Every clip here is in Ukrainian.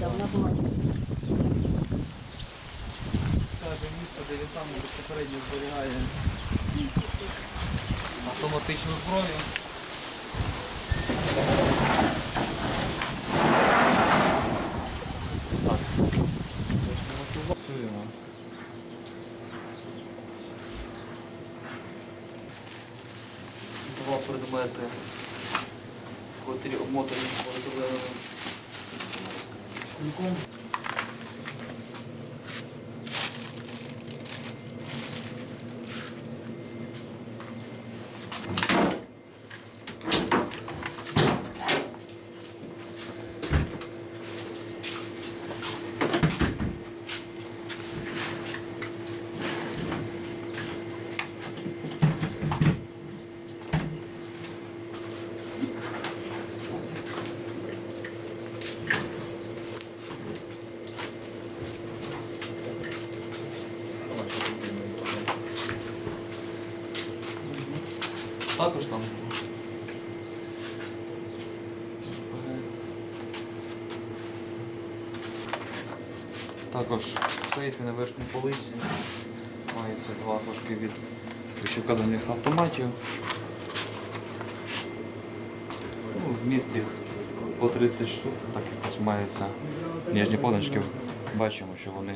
да, вона була. Каже місто, де він там безпосередньо зберігає автоматичну зброю. Два предмети, котрі обмотані поліетиленовим 故宫 Також там. Також в сейфі на верхній полиці мається два флажки від вищевказаних автоматів. Ну, в місті по 30 штук, так якось мається ніжні позначки. Бачимо, що вони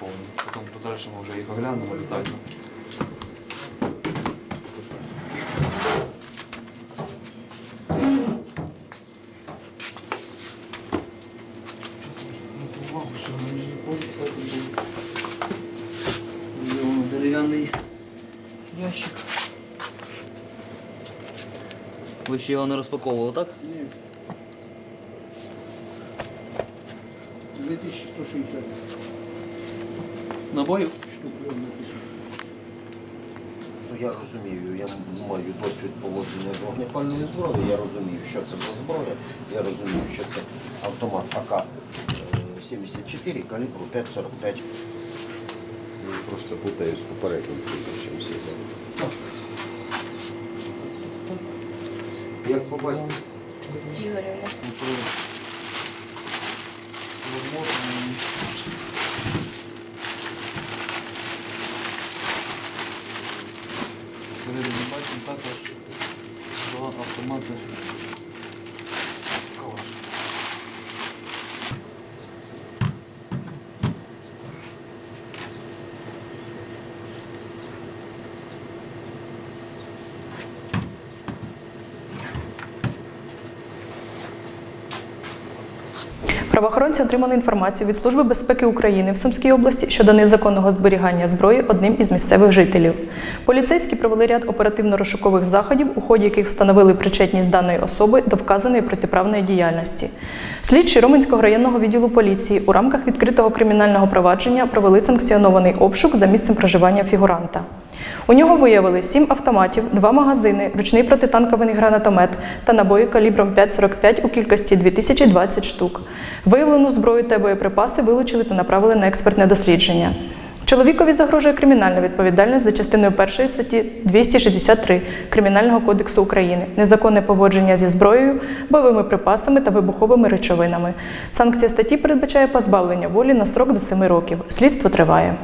повні. Потім подальшому вже їх оглянемо детально. Увагу, що на нижній полці був зроблений дерев'яний ящик. Ви ще його не розпаковували, так? Ні. 2160 Набоїв? штук написано. Ну, я розумію, я маю досвід поводження з вогнепальною зброєю, я розумію, що це за зброя, я розумію, що це автомат АК-74 калібру 5,45. Я просто путаюсь з попереднім прізвищем. Як по батьку? Ігорівна. Всередині бачимо також два автомати. Правоохоронці отримали інформацію від Служби безпеки України в Сумській області щодо незаконного зберігання зброї одним із місцевих жителів. Поліцейські провели ряд оперативно-розшукових заходів, у ході яких встановили причетність даної особи до вказаної протиправної діяльності. Слідчі Роменського районного відділу поліції у рамках відкритого кримінального провадження провели санкціонований обшук за місцем проживання фігуранта. У нього виявили сім автоматів, два магазини, ручний протитанковий гранатомет та набої калібром 5,45 у кількості 2020 штук. Виявлену зброю та боєприпаси вилучили та направили на експертне дослідження. Чоловікові загрожує кримінальна відповідальність за частиною 1 статті 263 Кримінального кодексу України, незаконне поводження зі зброєю, бойовими припасами та вибуховими речовинами. Санкція статті передбачає позбавлення волі на строк до 7 років. Слідство триває.